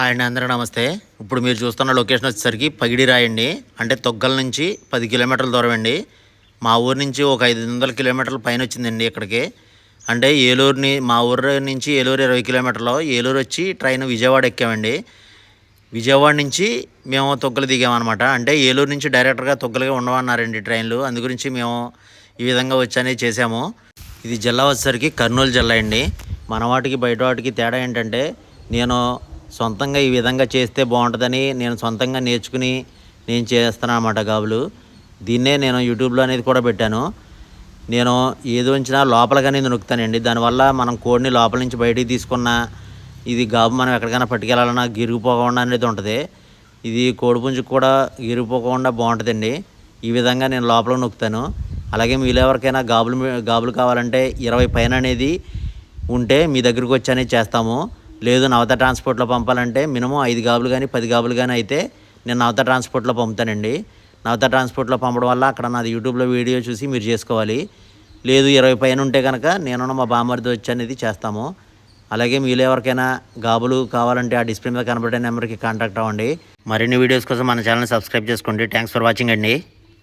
Hi అండి అందరూ నమస్తే. ఇప్పుడు మీరు చూస్తున్న లొకేషన్ వచ్చేసరికి పగిడి రాయండి. అంటే తొగ్గల నుంచి పది కిలోమీటర్ల దూరం అండి. మా ఊరు నుంచి ఒక ఐదు వందల కిలోమీటర్ల పైన వచ్చిందండి ఇక్కడికి. అంటే ఏలూరుని మా ఊరు నుంచి ఏలూరు ఇరవై కిలోమీటర్లు ఏలూరు వచ్చి ట్రైన్ విజయవాడ ఎక్కామండి. విజయవాడ నుంచి మేము తొగ్గలు దిగామన్నమాట. అంటే ఏలూరు నుంచి డైరెక్ట్గా తొగ్గలుగా ఉండమన్నారండి ట్రైన్లు. అందు గురించి మేము ఈ విధంగా వచ్చానే చేసాము ఇది జిల్లా వచ్చేసరికి కర్నూలు జిల్లా అండి. మన వాటికి బయట వాటికి తేడా ఏంటంటే నేను సొంతంగా ఈ విధంగా చేస్తే బాగుంటుందని నేను సొంతంగా నేర్చుకుని నేను చేస్తాను అన్నమాట గాబులు. దీన్నే నేను యూట్యూబ్లో అనేది కూడా పెట్టాను. నేను ఏది ఉంచినా లోపలగానే నొక్కుతానండి దానివల్ల మనం కోడిని లోపల నుంచి బయటికి తీసుకున్న ఇది గాబు మనం ఎక్కడికైనా పట్టుకెళ్ళాలన్నా గిరిగిపోకుండా అనేది ఉంటుంది. ఇది కోడిపుంజుకు కూడా గిరిగిపోకుండా బాగుంటుందండి. ఈ విధంగా నేను లోపల నొక్కుతాను. అలాగే మీలో ఎవరికైనా గాబులు గాబులు కావాలంటే ఇరవై పైన అనేది ఉంటే మీ దగ్గరికి వచ్చి అనేది చేస్తాము. లేదు నవత ట్రాన్స్పోర్ట్లో పంపాలంటే మినిమం ఐదు గాబులు కానీ పది గాబులు కానీ అయితే నేను నవత ట్రాన్స్పోర్ట్లో పంపుతానండి. నవత ట్రాన్స్పోర్ట్లో పంపడం వల్ల అక్కడ నాది యూట్యూబ్లో వీడియో చూసి మీరు చేసుకోవాలి. లేదు ఇరవై పైన ఉంటే కనుక నేను మా బామ్మరిది వచ్చి అనేది చేస్తాము. అలాగే మీలో ఎవరికైనా గాబులు కావాలంటే ఆ డిస్ప్లే మీద కనబడే నెంబర్కి కాంటాక్ట్ అవ్వండి. మరిన్ని వీడియోస్ కోసం మన ఛానల్ సబ్స్క్రైబ్ చేసుకోండి. థ్యాంక్స్ ఫర్ వాచింగ్ అండి.